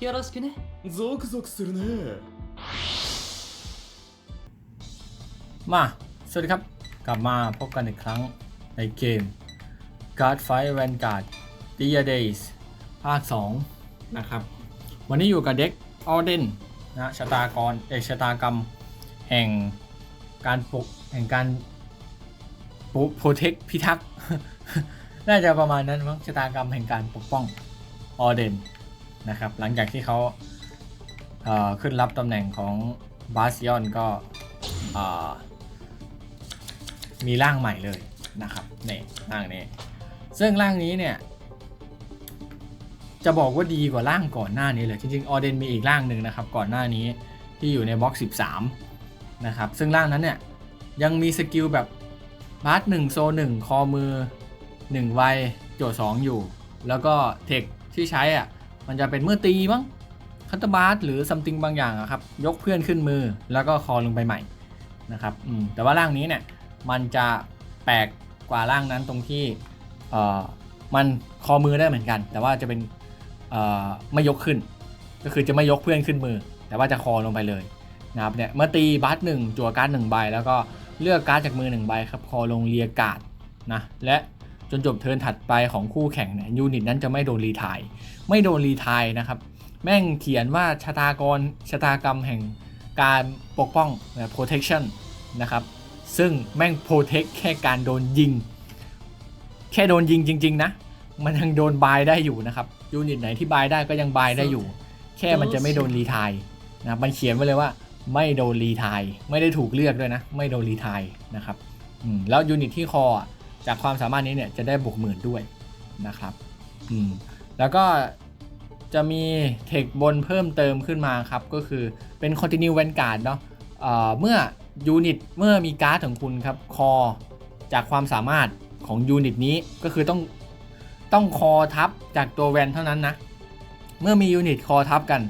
よろしくねゾクゾクするね มา สวัสดีครับ กลับมาพบกันอีกครั้งในเกม Guard Fight Vanguard d e a Days ภาค 2 นะครับ วันนี้อยู่กับเด็กออเดนนะชะตากรเอกชะตากรรม แห่งการปกแห่งการโปรเทคพิทักษ์ น่าจะประมาณนั้นมั้งชะตากรรมแห่งการปกป้องออเดน นะครับ หลังจากที่เขาเอ่อขึ้นรับตำแหน่งของบาสยอนก็อมีร่างใหม่เลยนะครับนี่ร่างนี้ ซึ่งร่างนี้เนี่ย จะบอกว่าดีกว่าร่างก่อนหน้านี้เลย จริงๆออเดนมีอีกร่างหนึ่งนะครับ ก่อนหน้านี้ที่อยู่ในบล็อก 13 นะครับ ซึ่งร่างนั้นเนี่ย ยังมีสกิลแบบบาร์หนึ่งโซหนึ่งคอมือ1ไวโจทย์สองอยู่ แล้วก็เทคที่ใช้อะ มันจะเป็นเมื่อตีมั้งคัตเตอร์บาร์หรือซัมติงบางอย่างอะครับยกเพื่อนขึ้นมือแล้วก็คอลงไปใหม่นะครับแต่ว่าร่างนี้เนี่ยมันจะแปลกกว่าร่างนั้นตรงที่มันคอมือได้เหมือนกัน แต่ว่าจะเป็นไม่ยกขึ้น ก็คือจะไม่ยกเพื่อนขึ้นมือ แต่ว่าจะคอลงไปเลยนะครับเนี่ยเมื่อตีบัสหนึ่งจั่วการ์ดหนึ่งใบ แล้วก็เลือกการ์ดจากมือหนึ่งใบครับคอลงเรียการ์ดนะและจนจบเทิร์นถัดไปของคู่แข่งเนี่ยยูนิตนั้นจะไม่โดนรีไทาย ไม่โดนรีทายนะครับ แม่งเขียนว่าชะตากรชะตากรรมแห่งการปกป้องแบบ protection นะครับ ซึ่งแม่งโปรเทคแค่การโดนยิง แค่โดนยิงจริง ๆ นะ มันยังโดนบายได้อยู่นะครับ ยูนิตไหนที่บายได้ก็ยังบายได้อยู่ แค่มันจะไม่โดนรีทายนะมันเขียนไว้เลยว่าไม่โดนรีทายไม่ได้ถูกเลือกด้วยนะ ไม่โดนรีทายนะครับอืมแล้วยูนิตที่คอจากความสามารถนี้เนี่ยจะได้บวกหมื่นด้วยนะครับอืมแล้วก็ จะมีเทคบนเพิ่มเติมขึ้นมาครับ ก็คือเป็น Continue Vanguard เนาะเเมื่อยูนิตเมื่อมีการ์ดของคุณครับคอจากความสามารถของยูนิตนี้ก็คือต้องต้องคอทับจากตัวแวนเท่านั้นนะ เมื่อมียูนิตคอทับกัน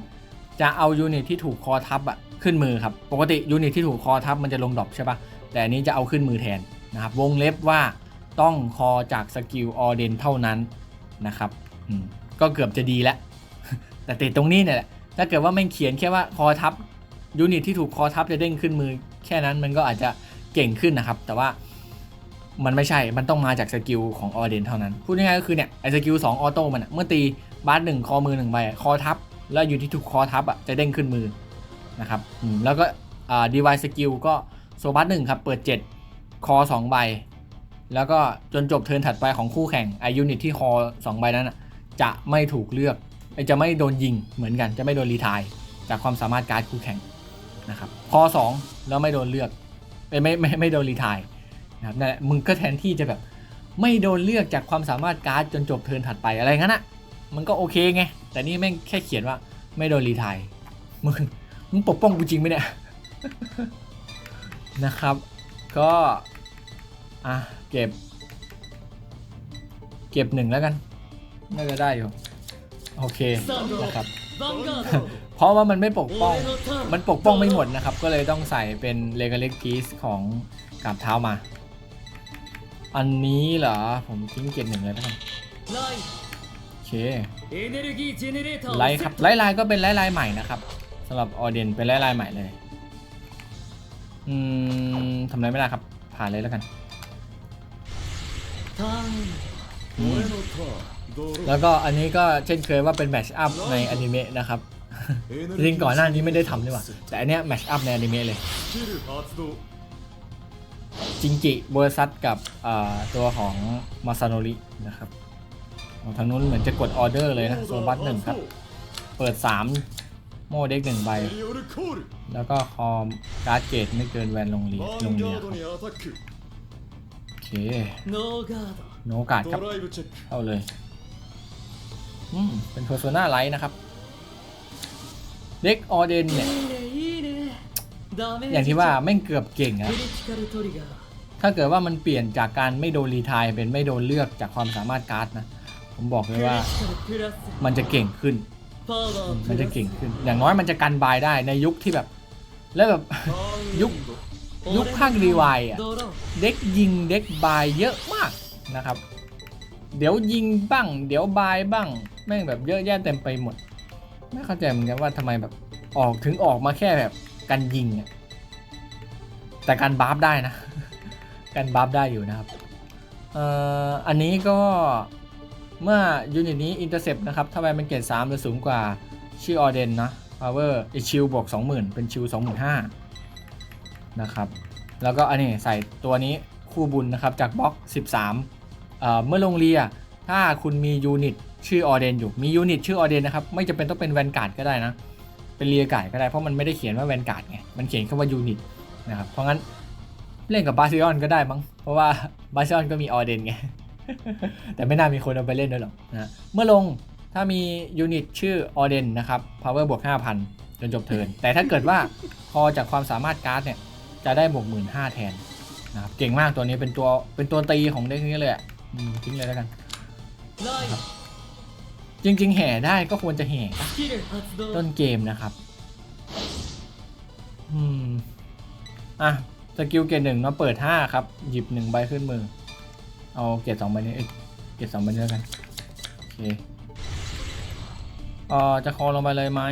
จะเอายูนิตที่ถูกคอทับอะขึ้นมือครับ ปกติยูนิตที่ถูกคอทับมันจะลงดรอปใช่ปะแต่อันนี้จะเอาขึ้นมือแทนนะครับวงเล็บว่าต้องคอจากสกิลออเดนเท่านั้นนะครับก็เกือบจะดีแล้ว แต่ติดตรงนี้เนี่ยแหละถ้าเกิดว่าไม่เขียนแค่ว่าคอทับยูนิตที่ถูกคอทับจะเด้งขึ้นมือ แค่นั้นมันก็อาจจะเก่งขึ้นนะครับ แต่ว่ามันไม่ใช่ มันต้องมาจากสกิลของออเดนเท่านั้น พูดง่ายๆก็คือเนี่ยไอ้สกิล2ออโต้มันเมื่อตีบาสหนึ่งคอมือหนึ่งใบคอทับ แล้วอยู่ที่ถูกคอทับอะจะเด้งขึ้นมือนะครับแล้วก็ดีวายสกิลก็โซบัสหนึ่งครับ เปิด 7 คอ 2 ใบ แล้วก็จนจบเทิร์นถัดไปของคู่แข่งไอยูนิตที่คอ 2 ใบนั้นจะไม่ถูกเลือก จะไม่โดนยิงเหมือนกันจะไม่โดนรีทายจากความสามารถการ์ดคู่แข่งนะครับคอ2แล้วไม่โดนเลือกไม่ไม่ไม่ไม่โดนรีทายนะครับนั่นแหละมึงก็แทนที่จะแบบไม่โดนเลือกจากความสามารถการ์ดจนจบเทิร์นถัดไปอะไรงั้นอะมันก็โอเคไง แต่นี่แม่งแค่เขียนว่าไม่โดนรีทายมึงมึงปกป้องกูจริงไหมเนี่ยนะครับ ก็อะเก็บ เก็บหนึ่งแล้วกัน น่าจะได้อยู่ โอเคนะครับ เพราะว่ามันไม่ปกป้อง มันปกป้องไม่หมดนะครับ ก็เลยต้องใส่เป็นเลกเล็กพีซของกาบเท้ามา อันนี้เหรอ ผมทิ้งเกียร์หนึ่งเลยนะโอเค ไลท์ครับ ไลท์ลายก็เป็นไลท์ลายใหม่นะครับสำหรับออเดนเป็นไลท์ลายใหม่เลย อืมทำอะไรไม่ได้ครับ ผ่านเลยแล้วกัน แล้วก็อันนี้ก็เช่นเคยว่าเป็นแมชอัพในอนิเมะนะครับจริงก่อนหน้านี้ไม่ได้ทำด้วยว่ะแต่อันเนี้ยแมชอัพในอนิเมะเลยจิงจิเบอร์ซัสกับตัวของมาซาโนรินะครับทางนู้นเหมือนจะกดออเดอร์เลยนะโซบัสหนึ่งครับ เปิด 3 โมเด็กหนึ่งใบ แล้วก็คอมการ์ดเกตไม่เกินแวนลงเรียลงเรียโอเค โนการ์ดครับ เอาเลย เป็นเพอร์โซนาไลท์นะครับเด็กออเดนเนี่ยอย่างที่ว่าแม่งเกือบเก่งอะถ้าเกิดว่ามันเปลี่ยนจากการไม่โดนรีทายเป็นไม่โดนเลือกจากความสามารถการ์ดนะ ผมบอกเลยว่ามันจะเก่งขึ้น มันจะเก่งขึ้น อย่างน้อยมันจะกันบายได้ในยุคที่แบบ แล้วแบบยุคยุคข้างรีวายอะเด็กยิงเด็กบายเยอะมากนะครับ เดี๋ยวยิงบ้าง เดี๋ยวบายบ้าง แม่งแบบเยอะแยะเต็มไปหมด ไม่เข้าใจเหมือนกันว่าทำไมแบบออกถึงออกมาแค่แบบกันยิงอะแต่การบัฟได้นะ การบัฟได้อยู่นะครับเอ่ออันนี้ก็เมื่อยูนิตนี้อินเตอร์เซปนะครับ ถ้าไปเป็นเกรด3หรือสูงกว่าชื่อออเดนนะ power ไอชิลบวก 20,000 เป็นชิล25,000นะครับ แล้วก็อันนี้ใส่ตัวนี้คู่บุญนะครับ จากบล็อก 13เอ่อเมื่อลงเรีย ถ้าคุณมียูนิตชื่อออเดนอยู่ มียูนิตชื่อออเดนนะครับ ไม่จำเป็นต้องเป็นแวนการ์ดก็ได้นะ เป็นเรียการ์ดก็ได้ เพราะมันไม่ได้เขียนว่าแวนการ์ดไง มันเขียนแค่ว่ายูนิตนะครับ เพราะงั้นเล่นกับบาซิออนก็ได้มั้ง เพราะว่าบาซิออนก็มีออเดนไง แต่ไม่น่ามีคนเอาไปเล่นด้วยหรอกนะ เมื่อลงถ้ามียูนิตชื่อออเดนนะครับ power บวก5,000 จนจบเทิร์น แต่ถ้าเกิดว่าพอจากความสามารถการ์ดเนี่ย จะได้บวกหมื่นห้าแทนนะครับ เก่งมากตัวนี้เป็นตัวเป็นตัวตีของเด็กนี้เลยอะอืมทิ้งเลยแล้วกัน เลยจริงๆ แห่ได้ก็ควรจะแห่ต้นเกมนะครับ อืม อะ สกิลเกตหนึ่งเราเปิดห้าครับ หยิบหนึ่งใบขึ้นมือ เอาเกตสองใบนี้เยเกตสองใบนี้แล้กันโอเคเอ่อจะคอลงไปเลยไหม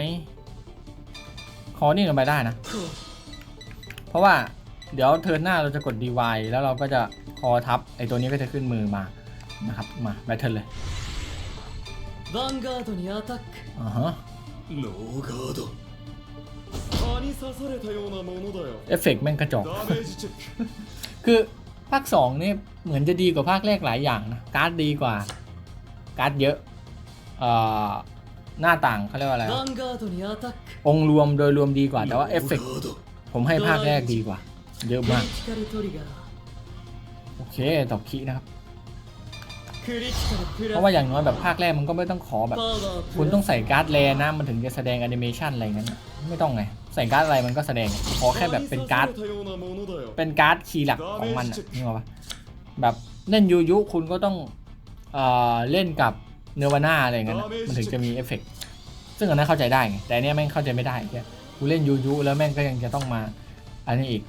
คอนี่ลงไปได้นะเพราะว่าเดี๋ยวเทินหน้าเราจะกดดีวแล้วเราก็จะคอทับไอตัวนี้ก็จะขึ้นมือมา นะครับ มาแบทเทิลเลย ヴァンガードにアタック อ่าฮะ ノーガード蚊に刺されたようなものだよ เอฟเฟกต์แม่งกระจอก ダメージチェック คือภาค2นี่เหมือนจะดีกว่าภาคแรกหลายอย่างนะ การ์ดดีกว่า การ์ดเยอะ เอ่อ หน้าต่างเขาเรียกว่าอะไร ヴ วะ ァンガードにアタック องค์รวมโดยรวมดีกว่า แต่ว่าเอฟเฟกต์ ノーガード ผมให้ภาคแรกดีกว่า เยอะ ク มาก リティカルトリガー โอเคตอบคีนะครับ クリティカルプ เพราะว่าอย่างน้อยแบบภาคแรกมันก็ไม่ต้องขอแบบ คุณต้องใส่การ์ดแลนะมันถึงจะแสดงแอนิเมชันอะไรงั้นไม่ต้องไงใส่การ์ดอะไรมันก็แสดงขอแค่แบบเป็นการ์ดเป็นการ์ดคีย์หลักของมันนี่หรอปะแบบเล่นยูยุคุณก็ต้องเอ่อเล่นกับเนวาน่าอะไรเงี้ยมันถึงจะมีเอฟเฟกซึ่งอันนั้นเข้าใจได้ไงแต่เนี้ยแม่งเข้าใจไม่ได้เนี่ยกูเล่นยูยุแล้วแม่งก็ยังจะต้องมาอันนี้อีก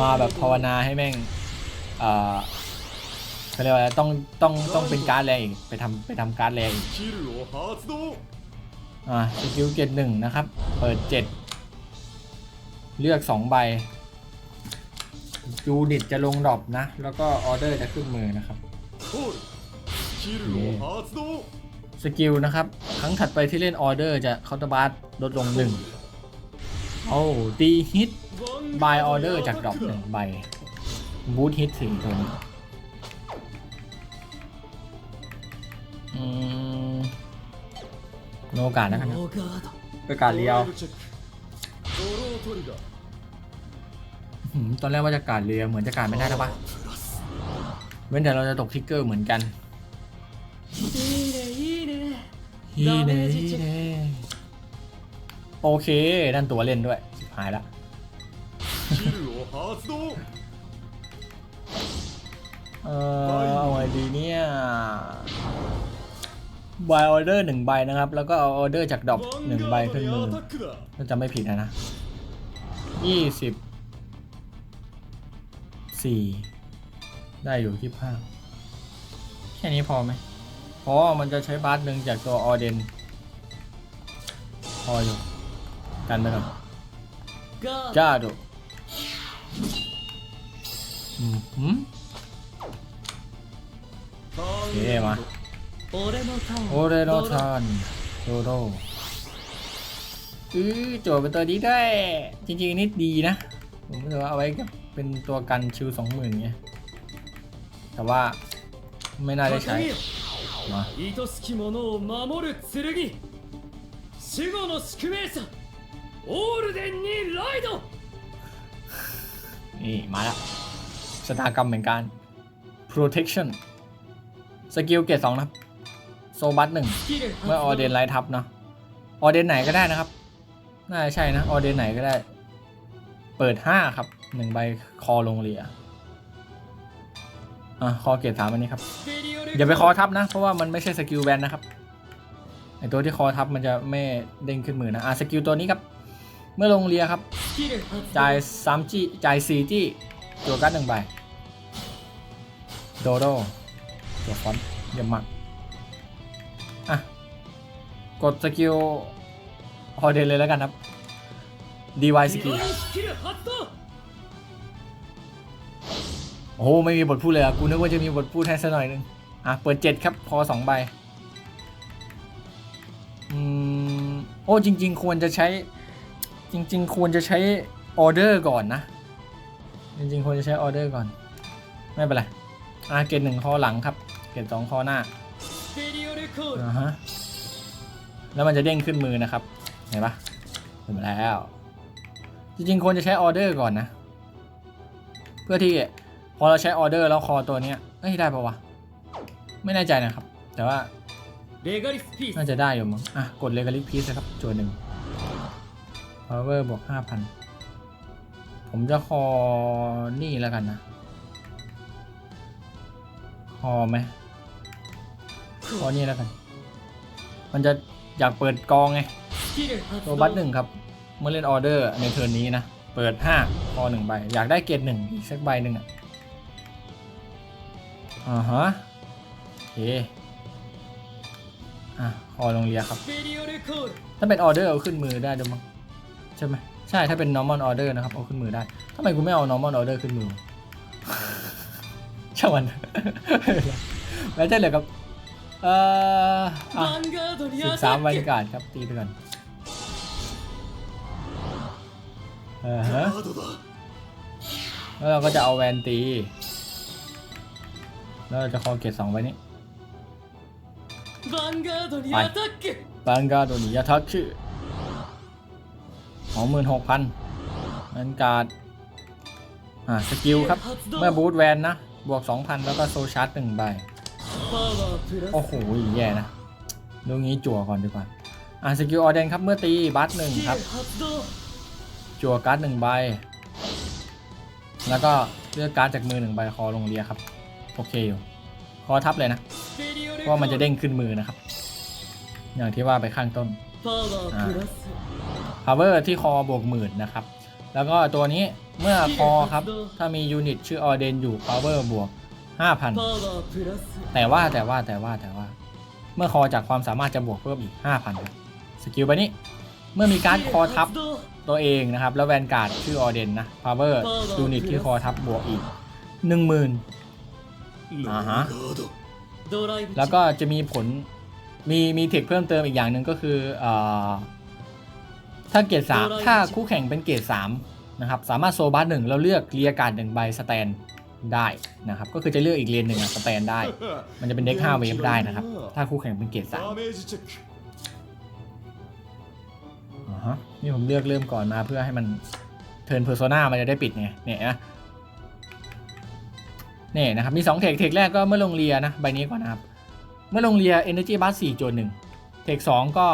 มาแบบภาวนาให้แม่งเอ่อ เขาเรียกว่าอะไรต้องต้องต้องเป็นการ์ดแรงอีกไปทำไปทำการ์ดแรงอีก スキルを発動 อ่าสกิลเกตหนึ่งนะครับ เปิดเจ็ดเลือกสองใบยูนิตจะลงดรอปนะ แล้วก็ออเดอร์จะขึ้นมือนะครับ コールスキルを発動 สกิลนะครับ ครั้งถัดไปที่เล่นออเดอร์จะเคาน์เตอร์บาร์ลดลงหนึ่งโอ้ตีฮิต บายออเดอร์จากดรอปหนึ่งใบบูทฮิตสี่ตัว อืโนกาสนะครับโอกาสเลี้ยวตอนแรกว่าจะการเลี้ยวเหมือนจะการไม่ได้แล้วปะเว้นแต่เราจะตกทิกเกอร์เหมือนกันโอเคดันตัวเล่นด้วยหายละเออเอาไงดีเนี่ย บายออเดอร์หนึ่งใบนะครับ แล้วก็เอาออเดอร์จากดอกหนึ่งใบขึ้นมือถ้าจำไม่ผิดนะนะยี่สิบสี่ได้อยู่ที่ห้าแค่นี้พอไหมพอมันจะใช้บาสหนึ่งจากตัวออเดน พออยู่กันไปก่อนจ้าดูอืมโอเคมา โอเรโนทานโอเานโดโดอือโจทเป็นตัวนี้ด้วย จริงๆนี่ดีนะ ผมรู้ว่าเอาไว้เป็นตัวกันชิวสองหมื่นไงแต่ว่าไม่น่าได้ใช้มาอิโตสกิโมโนะมามรุสึรุกิ死後の宿命さオールデンにライドนี่มาแล้วชะตากรรมเหมือนกัน protection สกิลเกรดสองนะครับ โซบัตหนึ่งเมื่อออเดนไลท์ทับเนาะออเดนไหนก็ได้นะครับ น่าจะใช่นะออเดนไหนก็ได้ เปิดห้าครับหนึ่งใบคอลงเลียอะคอเกตถามอันนี้ครับอย่าไปคอทับนะ เพราะว่ามันไม่ใช่สกิลแบนนะครับไอตัวที่คอทับมันจะไม่เด้งขึ้นมือนะอะสกิลตัวนี้ครับ เมื่อลงเรียครับจ่ายสามจีจ่ายสี่จี้ตัวกัดหนึ่งใบโดโดตัวฟอนเยี่ยหมัก กดสกิลฮอเดนเลยแล้วกันครับ DY สกิลโอ้ไม่มีบทพูดเลยอะกูนึกว่าจะมีบทพูดให้ซะหน่อยนึง อะ เปิดเจ็ดครับ พอสองใบ อืม โอ้ จริง ๆ ควรจะใช้ จริง ๆ ควรจะใช้ออเดอร์ก่อนนะ จริง ๆ ควรจะใช้ออเดอร์ก่อน ไม่เป็นไร อะ เกตหนึ่งข้อหลังครับ เกตสองข้อหน้าอ่าฮะ แล้วมันจะเด้งขึ้นมือนะครับ เห็นปะเห็นแล้ว จริงๆควรจะใช้ออเดอร์ก่อนนะ เพื่อที่พอเราใช้ออเดอร์แล้วคอตัวเนี้ยเอ้ยได้ปะวะ ไม่แน่ใจนะครับ แต่ว่าน่าจะได้อยู่มั้งอะ กดเลกาลิกพีซนะครับจวนหนึ่ง power บวกห้าพันผมจะคอนี่แล้วกันนะ คอไหมคอนี่แล้วกัน มันจะ อยากเปิดกองไงตัวบัตหนึ่งครับ เมื่อเล่นออเดอร์ในเทิร์นนี้นะ เปิดห้าพอหนึ่งใบ อยากได้เกรดหนึ่งอีกสักใบหนึ่งอะอ่าฮะโอเคอะคอลงเรียครับ ถ้าเป็นออเดอร์เอาขึ้นมือได้ด้วยมั้งใช่ไหมใช่ถ้าเป็นนอร์มอลออเดอร์นะครับ เอาขึ้นมือได้ทำไมกูไม่เอานอร์มอลออเดอร์ขึ้นมือช่างมันแล้วจะเหลือกับ เออสิบสามวันการครับตีไปก่อนเออฮะแล้วเราก็จะเอาแวนตี แล้วเราจะคอเกตสองใบนี้ไปบังกาโดนิยาทักชื่อสองหมื่นหกพันบังกาดอ่าสกิลครับ เมื่อบูทแวนนะ บวกสองพันแล้วก็โซชาร์ตหนึ่งใบ โอ้โหแย่นะดูงี้จั่วก่อนดีกว่า อ่าสกิลออเดนครับเมื่อตีบัตหนึ่งครับ จั่วการ์ดหนึ่งใบ แล้วก็เลือกการ์ดจากมือหนึ่งใบคอลงเรียครับ โอเคอยู่ คอทับเลยนะว่ามันจะเด้งขึ้นมือนะครับ อย่างที่ว่าไปข้างต้นพาวเวอร์ที่คอบวกหมื่นนะครับ แล้วก็ตัวนี้เมื่อคอครับ ถ้ามียูนิตชื่อออเดนอยู่พาวเวอร์บวก ห้าพันแต่ว่าแต่ว่าแต่ว่าแต่ว่า เมื่อคอจากความสามารถจะบวกเพิ่มอีกห้าพันสกิลไปนี้ เมื่อมีการคอทับตัวเองนะครับ แล้วแวนการ์ดชื่อออเดนนะพาวเวอร์ยูนิตที่คอทับบวกอีกหนึ่งหมื่นอ่าฮะแล้วก็จะมีผลมีมีเทคเพิ่มเติมอีกอย่างหนึ่งก็คือเอ่อถ้าเกรดสามถ้าคู่แข่งเป็นเกรดสามนะครับ สามารถโซบัสหนึ่งแล้วเลือกเลียการหนึ่งใบสแตน ได้นะครับก็คือจะเลือกอีกเลนหนึ่งอะสแตนได้ มันจะเป็นเด็กาเวฟได้นะครับ ถ้าคู่แข่งเป็นเกรดสามนี่ผมเลือกเริ่มก่อนมาเพื่อให้มันเทิร์นเพอร์โซนามันจะได้ปิดไงเนี่ยนะเนี่ยนะครับ มี 2 เทคเทคแรกก็เมื่อลงเรียนะ ใบนี้ก่อนนะครับ เมื่อลงเรีย Energy b u s 4จุหนึ่งเทคสองก็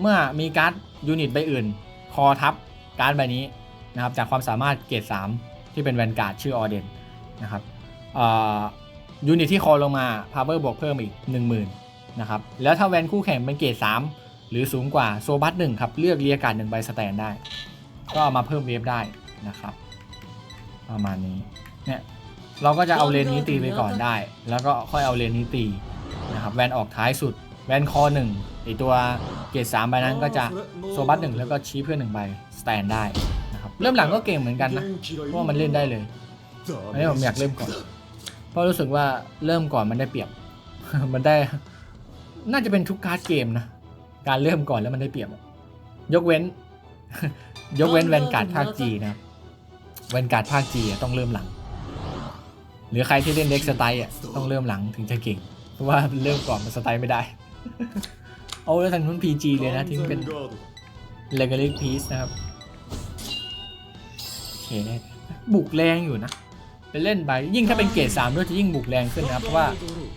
เมื่อมีการ์ดยูนิตใบอื่น คอทับการ์ดใบนี้นะครับ จากความสามารถเกรด3ที่เป็นแวนการ์ดชื่อออเดน นะครับยูนิตที่คอลงมา power บวกเพิ่มอีก 10,000นะครับแล้วถ้าแวนคู่แข่งเป็นเกรด3หรือสูงกว่าโซบัสหนึ่งครับเลือกเรียการหนึ่งใบสแตนได้ ก็เอามาเพิ่มเวฟได้นะครับ ประมาณนี้เนี่ยเราก็จะเอาเลนนี้ตีไปก่อนได้ แล้วก็ค่อยเอาเลนนี้ตีนะครับแวนออกท้ายสุดแวนคอหนึ่งไอตัวเกรดสามใบนั้นก็จะโซบัสหนึ่งแล้วก็ชี้เพื่อนหนึ่งใบสแตนได้นะครับเริ่มหลังก็เก่งเหมือนกันนะเพราะมันเล่นได้เลย อันนี้ผมอยากเริ่มก่อน เพราะรู้สึกว่าเริ่มก่อนมันได้เปรียบ มันได้ น่าจะเป็นทุกการ์ดเกมนะ การเริ่มก่อนแล้วมันได้เปรียบอะยกเว้น ยกเว้นแวนการ์ดภาคจีนะครับแวนการ์ดภาคจีต้องเริ่มหลัง หรือใครที่เล่นเด็กสไตล์อะต้องเริ่มหลังถึงจะเก่ง เพราะว่าเริ่มก่อนมันสไตล์ไม่ได้ เอาแล้วทางนู้น PG เลยนะที่เป็นガード Legacy Piece นะครับโอเคได้บุกแรงอยู่นะ ไปเล่นใบยิ่งถ้าเป็นเกรดสามด้วยจะยิ่งบุกแรงขึ้นนะครับเพราะว่า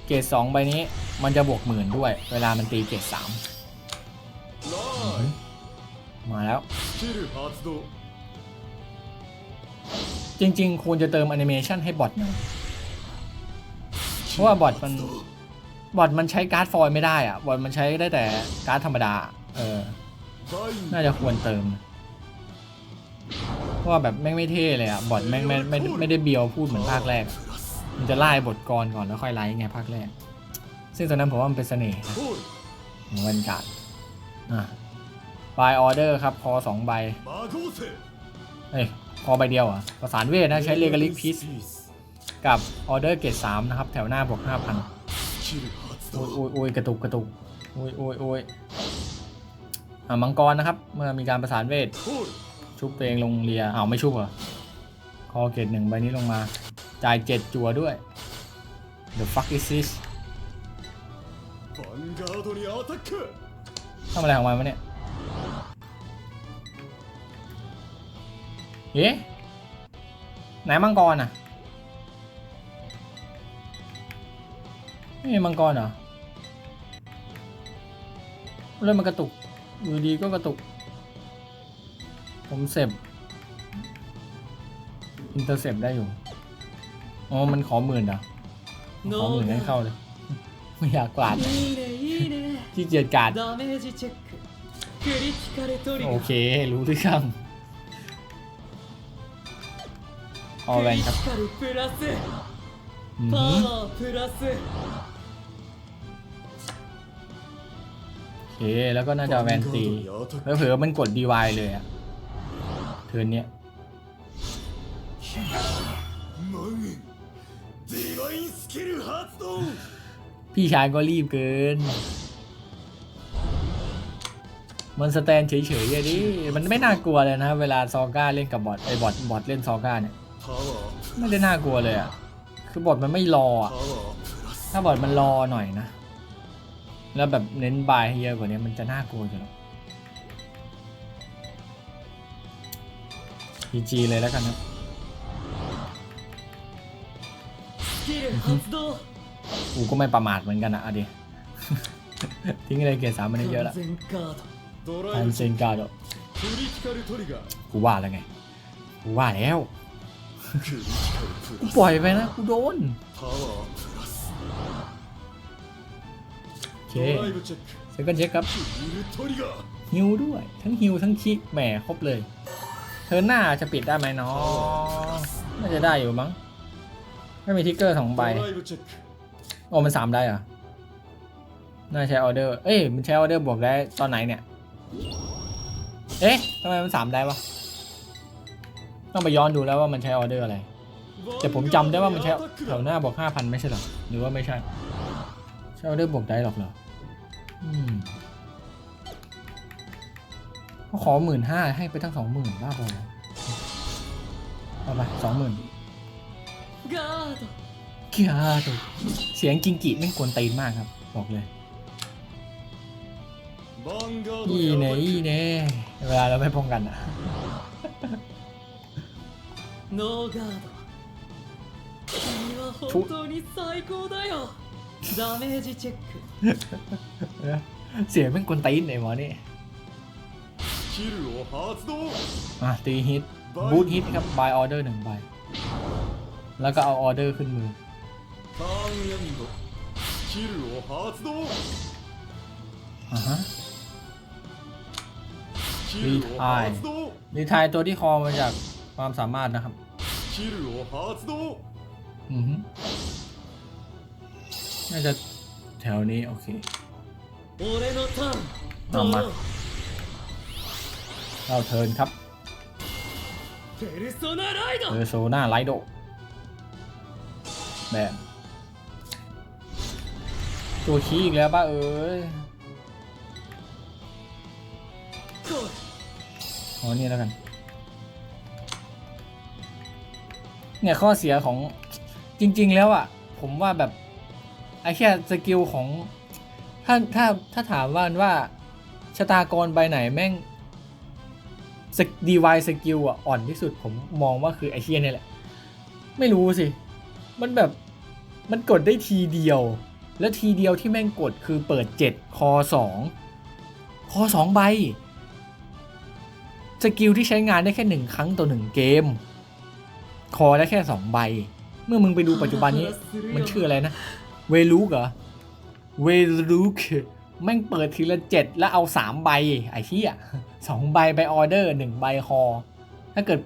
เกรดสองใบนี้มันจะบวกหมื่นด้วย เวลามันตีเกรดสามมาแล้ว จริงๆควรจะเติมแอนิเมชันให้บอทนะเพราะว่าบอทมันบอทมันใช้การ์ดฟอยไม่ได้อะบอทมันใช้ได้แต่การ์ดธรรมดา เออ น่าจะควรเติม เพราะแบบแม่งไม่เท่เลยอะบทแม่งไม่ไม่ไม่ได้เบียวพูดเหมือนภาคแรก มันจะไล่บทกรก่อนแล้วค่อยไล่ไงภาคแรก ซึ่งตอนนั้นผมว่ามันเป็นเสน่ห์ของวันการอะบายออเดอร์ครับพอสองใบเอ้ยคอใบเดียวอะประสานเวทนะใช้เลกาลิกพิสกับออเดอร์เกตสามนะครับ แถวหน้าบวกห้าพันโอ้ยโอ้ยโอ้ยกระตุกกระตุกโอ้ยโอ้ยโอ้ยมังกรนะครับ เมื่อมีการประสานเวท ชุบตัวเองลงเรียเอาไม่ชุบเหรอ คอเกตหนึ่งใบนี้ลงมา จ่ายเจ็ดจัวด้วย The fuck is this ทำอะไรของมันวะเนี่ย เอ๊ะ ไหนมังกรอะ ไม่มีมังกรเหรอเริ่มมันกระตุกอยู่ดีก็กระตุก ผมเสพอินเตอร์เซปได้อยู่ อ๋อ มันขอหมื่นเหรอขอหมื่นให้เข้าเลย ไม่อยากกวาดที่เกียจกาดโอเค รู้ทุกคำออแวนครับโอเค แล้วก็น่าจะแวนซีแล้วเผื่อมันกดดีวเลยอะ เทินเนี้ยพี่ชายก็รีบเกิน มันสแตนเฉยๆอย่างนี้มันไม่น่ากลัวเลยนะ เวลาซอก้าเล่นกับบอทไอ้บอทบอทเล่นซอก้าเนี่ย ไม่ได้น่ากลัวเลยอะ คือบอทมันไม่รออะ ถ้าบอทมันรอหน่อยนะ แล้วแบบเน้นบายเยอะกว่านี้มันจะน่ากลัวจัง GG เลยแล้วกันนะกูก็ไม่ประมาทเหมือนกันนะอะดิทิ้งอะไรเกียร์สามมัได้เยอะละทันเซนการ์ดกูว่าแล้วไง กูว่าแล้วกูปล่อยไปนะกูโดนโอเคเซกันเช็คครับฮิวด้วย ทั้งฮิวทั้งคิกแหมครบเลย เธอหน้าจะปิดได้ไหมน้องน่าจะได้อยู่มั้ง ไม่มีทิกเกอร์สองใบ โอ้มันสามได้เหรอ น่าใช้ออเดอร์ เอ้ย มันใช้ออเดอร์บวกได้ตอนไหนเนี่ย เอ๊ะทำไมมันสามได้วะ ต้องไปย้อนดูแล้วว่ามันใช้ออเดอร์อะไร แต่ผมจำได้ว่ามันใช้แถวหน้าบวกห้าพันไม่ใช่หรอ หรือว่าไม่ใช่ ใช้ออเดอร์บวกได้หรอกเหรอ อืม ขาขอหมื่นห้าให้ไปทั้งสองหมื่นบ้าบอเอาไปสองหมื่นเกียร์ตัวเสียงกิงกิไม่ควรตีนมากครับ บอกเลยยี่เน่ยี่เน่เวลาเราไม่พ้องกันนะโนกาโตชุดเสียงเป็กคนตีนไหนหมอนี่ อะตีฮิตบูทฮิตครับ buy order หนึ่งใบ แล้วก็เอาออเดอร์ขึ้นมืออะรีทายรีทายตัวที่คอมาจากความสามารถนะครับน่าจะแถวนี้ โอเคเอามา เข้าเทินครับเพอโซนาไรโดเโซนาไรโดแบบตัวขี้อีกแล้วป้าเอ้ยอ๋อนี่แล้วกัน เนี่ยข้อเสียของจริง ๆ แล้วอะ่ะ ผมว่าแบบไอ้แค่สกิลของ ถ้าถ้าถ้าถามว่าว่าชะตากรใบไหนแม่ง สดีวายสกิลอะอ่อนที่สุดผมมองว่าคือไอเชียเนี่ยแหละ ไม่รู้สิ มันแบบมันกดได้ทีเดียว แล้วทีเดียวที่แม่งกดคือเปิด 7 คอ 2 คอ 2 ใบ สกิลที่ใช้งานได้แค่หนึ่งครั้งต่อหนึ่งเกม คอได้แค่สองใบ เมื่อมึงไปดูปัจจุบันนี้ มันชื่ออะไรนะ เวลูกเหรอ เวลูก แม่งเปิดทีละเจ็ดแล้วเอาสามใบไอ้เหี้ยสองใบไปออเดอร์หนึ่งใบคอ ถ้าเกิด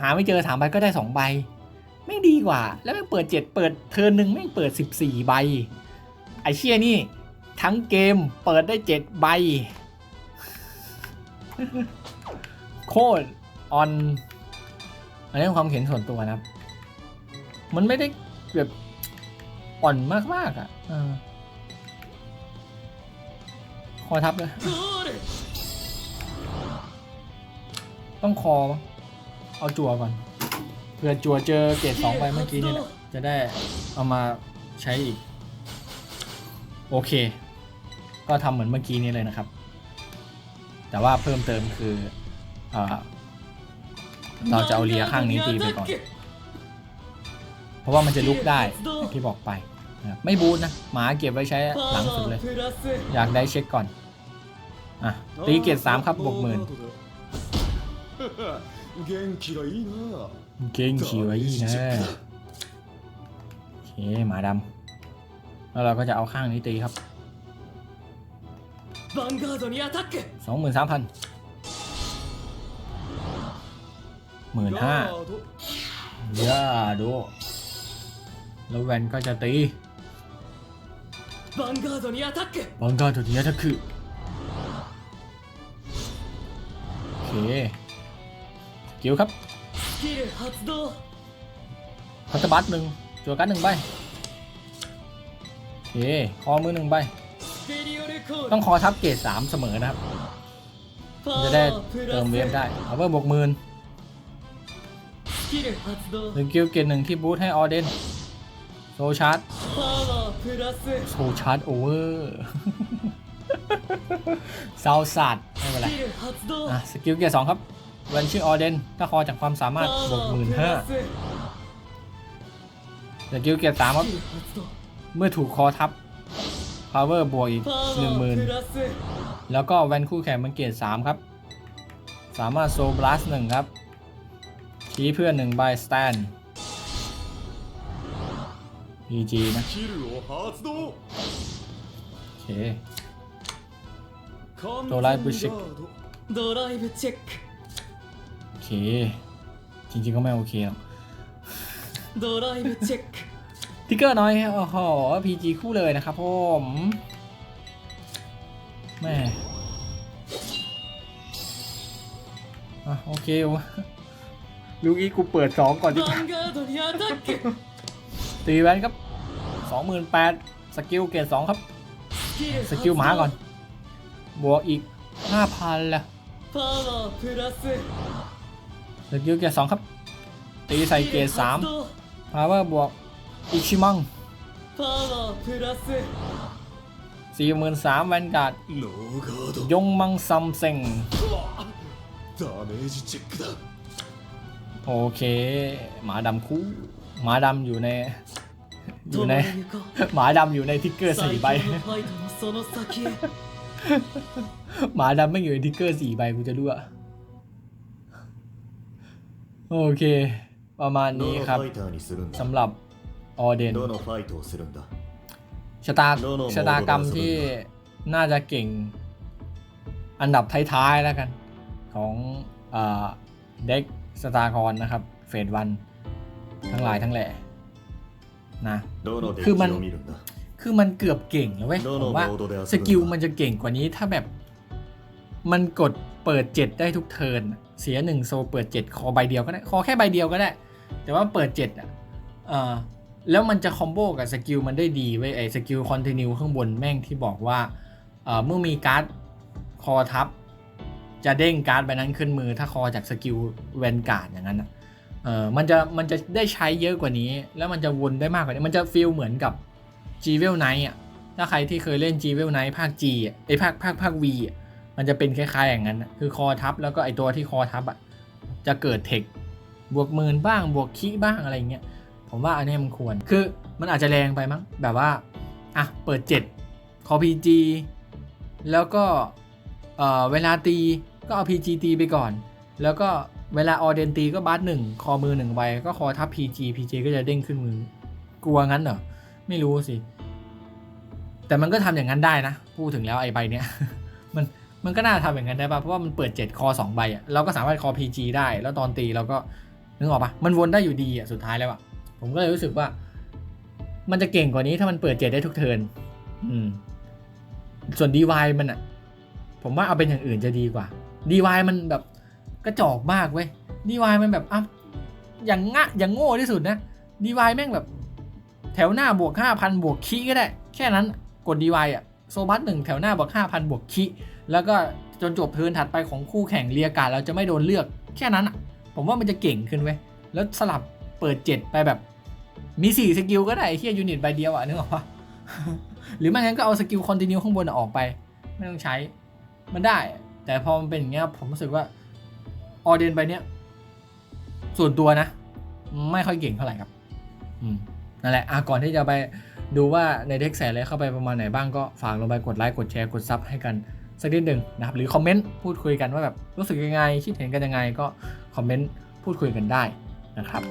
หาไม่เจอสามใบก็ได้สองใบไม่ดีกว่า แล้วแม่งเปิดเจ็ดเปิดเทิร์นหนึ่งแม่งเปิดสิบสี่ใบไอ้เชี่ยนี่ ทั้งเกมเปิดได้เจ็ดใบ โคตรออนอันนี้ความเห็นส่วนตัวนะครับ มันไม่ได้แบบอ่อนมากๆอะ อทับเลย ต้องคอเอาจั่วก่อน เผื่อจั่วเจอเกรดสองไปเมื่อกี้นี่แหละจะได้เอามาใช้อีก โอเค ก็ทำเหมือนเมื่อกี้นี้เลยนะครับ แต่ว่าเพิ่มเติมคืออเราจะเอาเลียข้างนี้ตีไปก่อน เพราะว่ามันจะลุกได้ที่บอกไป ไม่บูทนะ หมาเก็บไว้ใช้หลังสุดเลย อยากได้เช็คก่อน อะตีเกียรติสามครับบวกหมื่นเก่งคิวไว้ยี่นะโอเคหมาดำแล้วเราก็จะเอาข้างนี้ตีครับสองหมื่นสามพันหมื่นห้าย่าดูแล้วแวนก็จะตีบังการ์ดนี้อัตแทกบังการ์ดนี้อัตแทก คกิวครับพัตบัตหนึ่งจัวกันหนึ่งใบโอเคคอมือหนึ่งใบ ต้องคอทับเกรดสามเสมอนะครับ จะได้เติมเวฟได้เอาเพิ่มบวกหมื่นหนึ่งกิวเกรดหนึ่งที่บูทให้ออเดนโซชาร์ตโซชาร์ตโอเวอร์ เซาสัตไม่เป็นไรอะสกิลเกียร์สองครับเวนชื่อออเดนถ้าคอจากความสามารถบวกหมื่นห้าสกิลเกียร์สามครับ เมื่อถูกคอทับพาวเวอร์บวกอีกหนึ่งหมื่นแล้วก็แวนคู่แข่งมันเกียร์สามครับ สามารถโซบลัสหนึ่งครับ ชี้เพื่อนหนึ่งใบสแตนดีจีนะ โอเค ドライブシェックガードドライブチェック โอเค จริงๆก็ไม่โอเคหรอก ドライブチェック ทิกเกอร์น้อยโอ้โห PG คู่เลยนะครับผมแม่อ่ะโอเควะลูกอีกูเปิดสองก่อนดี ヴ กว่า ァンガードにアタック ตีแวนครับสองหมื่นแปดสกิลเกตสองครับ スキル สกิลหมาก่อน บวกอีก 5,000ละเสกิลเกียร์สองครับ ตีใส่เกียร์สามพาวเวอร์บวกอิชิมังสี่หมื่นสามแวนการ์ดยงมังซัมเซ็งโอเค หมาดำคู่ หมาดำอยู่ใน อยู่ใน หมาดำอยู่ในทิกเกอร์สี่ใบ หมาดำไม่อยู่ในทิกเกอร์สี่ใบกูจะรู้อะโอเค ประมาณนี้ครับสำหรับออเดนชะตาชะตากรรมที่น่าจะเก่งอันดับท้ายๆแล้วกัน ของเด็กสตาร์คอนนะครับ เฟดวัน ทั้งหลายทั้งแหล่นะคือมัน คือมันเกือบเก่งแล้วเว้ยโนผโนมว่าโนโดเดลสกิลมันจะเก่งกว่านี้ถ้าแบบ มันกดเปิดเจ็ดได้ทุกเทิร์นเสียหนึ่งโซเปิดเจ็ดคอใบเดียวก็ได้คอแค่ใบเดียวก็ได้ แต่ว่าเปิดเจ็ดอะเออแล้วมันจะคอมโบกับสกิลมันได้ดีเว้ยไอ้สกิลคอนติเนียข้างบนแม่งที่บอกว่าเออเมื่อมีการ์ดคอทับ จะเด้งการ์ดใบนั้นขึ้นมือถ้าคอจากสกิลแวนการ์ดอย่างนั้นอะเออมันจะมันจะได้ใช้เยอะกว่านี้ แล้วมันจะวนได้มากกว่านี้ มันจะฟีลเหมือนกับ g w e l Knight อะถ้าใครที่เคยเล่น g w e l Knight ภาค G อะไอภาคภาคภาค V อะมันจะเป็นคล้ายๆอย่างนั้นอะคือคอทับแล้วก็ไอตัวที่คอทับอะจะเกิดเทคบวกหมื่นบ้างบวกคีบ้างอะไรเงี้ยผมว่าอันนี้มันควรคือมันอาจจะแรงไปมั้งแบบว่าอะเปิด 7 คอ PG แล้วก็เอ่อเวลาตีก็เอา PG ตีไปก่อน แล้วก็เวลาออเดนตีก็บัสหนึ่งคอมือหนึ่งใบก็คอทับ PG PG ก็จะเด้งขึ้นมือกลัวงั้นเหรอ ไม่รู้สิ แต่มันก็ทำอย่างนั้นได้นะ พูดถึงแล้วไอ้ใบเนี้ยมันมันก็น่าทำอย่างนั้นได้ป่ะ เพราะว่ามันเปิด 7 คอ 2 ใบอะเราก็สามารถคอ PG ได้ แล้วตอนตีเราก็นึกออกปะมันวนได้อยู่ดีอะสุดท้ายแล้วอะผมก็เลยรู้สึกว่า มันจะเก่งกว่านี้ถ้ามันเปิด7ได้ทุกเทิร์นอืม ส่วน DY มันอะ ผมว่าเอาเป็นอย่างอื่นจะดีกว่า DY มันแบบกระจอกมากเว้ย DY มันแบบอะอย่างงะอย่างโง่ที่สุดนะ DY แม่งแบบ แถวหน้าบวก5,000บวกคีก็ได้ แค่นั้น กด DY อะโซบัสหนึ่งแถวหน้าบวก5,000 บวกคีแล้วก็จนจบเทิร์นถัดไปของคู่แข่งเรียกาเราจะไม่โดนเลือกแค่นั้นอะ ผมว่ามันจะเก่งขึ้นเว้ย แล้วสลับเปิด 7 ไปแบบ มี 4 สกิลก็ได้ไอ้เฮียยูนิตใบเดียวอะนึกออกปะหรือไม่งั้นก็เอาสกิลคอนติเนียข้างบนออกไป ไม่ต้องใช้มันได้ แต่พอมันเป็นอย่างเงี้ยผมรู้สึกว่าออเดนใบเนี้ยส่วนตัวนะ ไม่ค่อยเก่งเท่าไหร่ครับ อืมนั่นแหละอะก่อนที่จะไป ดูว่าในเด็กใส่อะไรเข้าไปประมาณไหนบ้างก็ฝากลงไปกดไลค์ กดแชร์ กดซับให้กันสักนิดหนึ่งนะครับ หรือคอมเมนต์พูดคุยกันว่าแบบรู้สึกยังไง คิดเห็นกันยังไง ก็คอมเมนต์พูดคุยกันได้นะครับ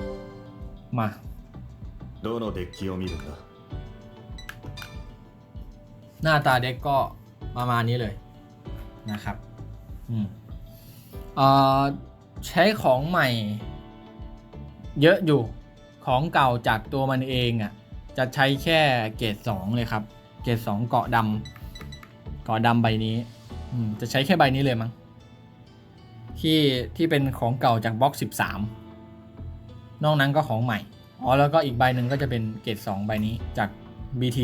มา どのデッキを見るんだ หน้าตาเด็กก็ประมาณนี้เลยนะครับ อืมเอ่อใช้ของใหม่ เยอะอยู่ ของเก่าจากตัวมันเองอะ่ะ จะใช้แค่เกรด2เลยครับ เกรด2เกาะดำเกาะดำใบนี้อืจะใช้แค่ใบนี้เลยมั้งที่ที่เป็นของเก่าจากบล็อก 13 นอกนั้นก็ของใหม่ อ๋อ แล้วก็อีกใบหนึ่งก็จะเป็นเกรด2ใบนี้จาก BT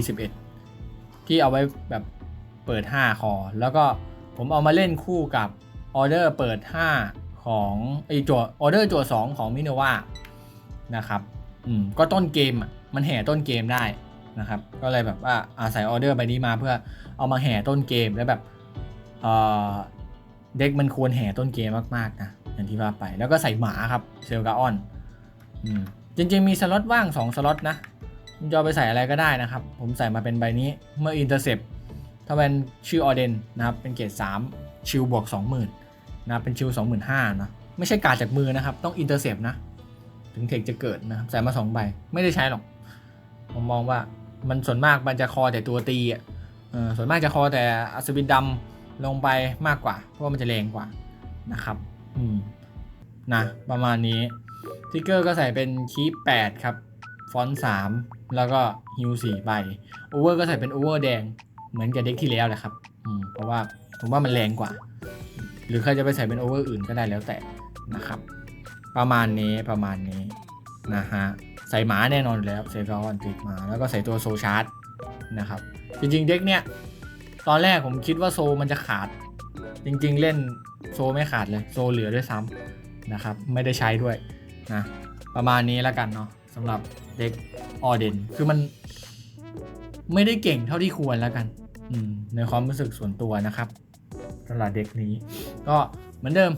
11ที่เอาไว้แบบเปิด 5 คอ แล้วก็ผมเอามาเล่นคู่กับออเดอร์เปิด 5 ของไอจั่วออเดอร์จั่ว2ของมินวานะครับ อืม ก็ต้นเกมอะ มันแห่ต้นเกมได้นะครับ ก็เลยแบบว่าอาศัยออเดอร์ใบนี้มาเพื่อเอามาแห่ต้นเกมแล้วแบบเเด็กมันควรแห่ต้นเกมมากๆนะอย่างที่ว่าไปแล้วก็ใส่หมาครับเซลกาออนจริงๆมีสล็อตว่าง 2 สล็อตนะจะเอาไปใส่อะไรก็ได้นะครับ ผมใส่มาเป็นใบนี้เมื่ออินเตอร์เซปถ้าเป็นชื่อออเดนนะครับเป็นเกรด3ชิลบวก 20,000นะเป็นชิล25,000นะไม่ใช่การดจากมือนะครับ ต้องอินเตอร์เซปนะ ถึงเทคจะเกิดนะครับใส่มา 2 ใบ ไม่ได้ใช้หรอก ผมมองว่ามันส่วนมากมันจะคอแต่ตัวตีอะเออส่วนมากจะคอแต่อัศวินดำลงไปมากกว่า เพราะว่ามันจะแรงกว่านะครับอืมนะประมาณนี้ทิกเกอร์ก็ใส่เป็นคีป8ครับ ฟอนต์3แล้วก็ฮิว4ใบโอเวอร์ก็ใส่เป็นโอเวอร์แดงเหมือนกับเด็กที่แล้วแหละครับอืมเพราะว่าผมว่ามันแรงกว่า หรือใครจะไปใส่เป็นโอเวอร์อื่นก็ได้แล้วแต่นะครับ ประมาณนี้ประมาณนี้นะฮะ ใส่หมาแน่นอนอยู่แล้วเซฟอนติดมาแล้วก็ใส่ตัวโซชาร์ดนะครับ จริงๆเด็กเนี้ยตอนแรกผมคิดว่าโซมันจะขาด จริงๆเล่นโซไม่ขาดเลย โซเหลือด้วยซ้ำนะครับ ไม่ได้ใช้ด้วยนะประมาณนี้แล้วกันเนาะสำหรับเด็กออเดนคือมันไม่ได้เก่งเท่าที่ควรแล้วกันอืมในความรู้สึกส่วนตัวนะครับสำหรับเด็กนี้ ก็เหมือนเดิม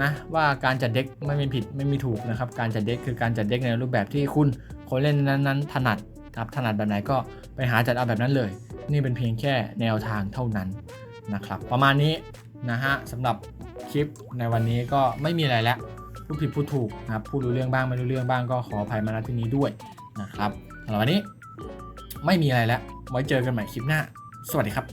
นะว่าการจัดเด็กไม่มีผิดไม่มีถูกนะครับ การจัดเด็กคือการจัดเด็กในรูปแบบที่คุณคนเล่นนั้นๆถนัดครับถนัดแบบไหนก็ไปหาจัดเอาแบบนั้นเลย นี่เป็นเพียงแค่แนวทางเท่านั้นนะครับ ประมาณนี้นะฮะสำหรับคลิปในวันนี้ก็ไม่มีอะไรแล้วพูดผิดพูดถูกนะครับพูดรู้เรื่องบ้างไม่รู้เรื่องบ้างก็ขออภัยมาณที่นี้ด้วยนะครับสำหรับวันนี้ไม่มีอะไรแล้วไว้เจอกันใหม่คลิปหน้า สวัสดีครับ